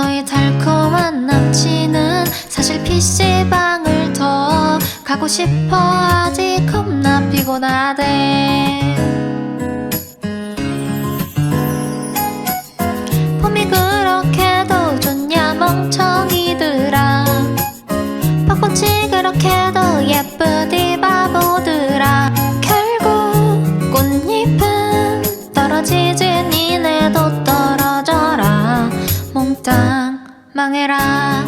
너의 달콤한 남친은 사실 PC방을 더 가고 싶어. 아직 겁나 피곤하대 몽땅 망해라.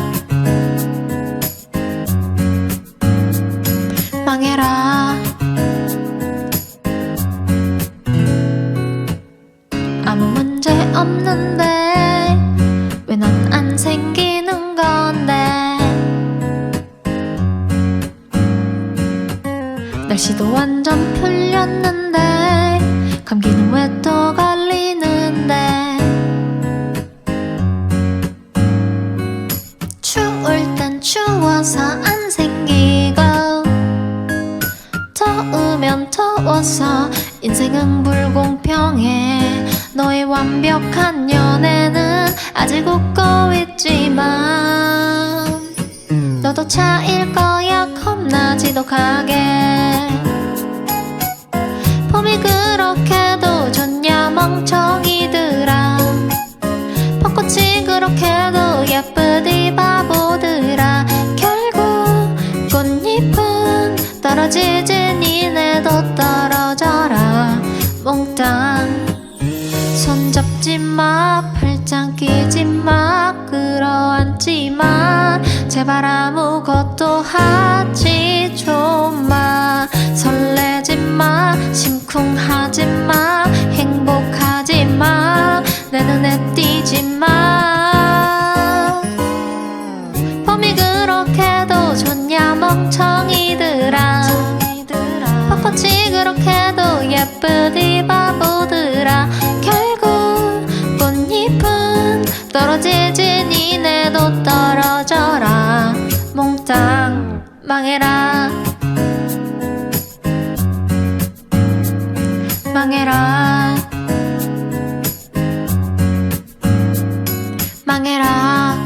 망해라. 아무 문제 없는데 왜넌안 생기는 건데? 날씨도 완전 풀렸는데 땐 추워서 안 생기고 더우면 더워서 인생은 불공평해. 너의 완벽한 연애는 아직 웃고 있지만 너도 차일 거야 겁나 지독하게 떨어지지 니네도 떨어져라. 몽땅 손잡지 마 팔짱 끼지 마 끌어안지 마. 제발 아무것도 하지 좀마. 설레지 마 심쿵하지 마 망해라. 망해라. 망해라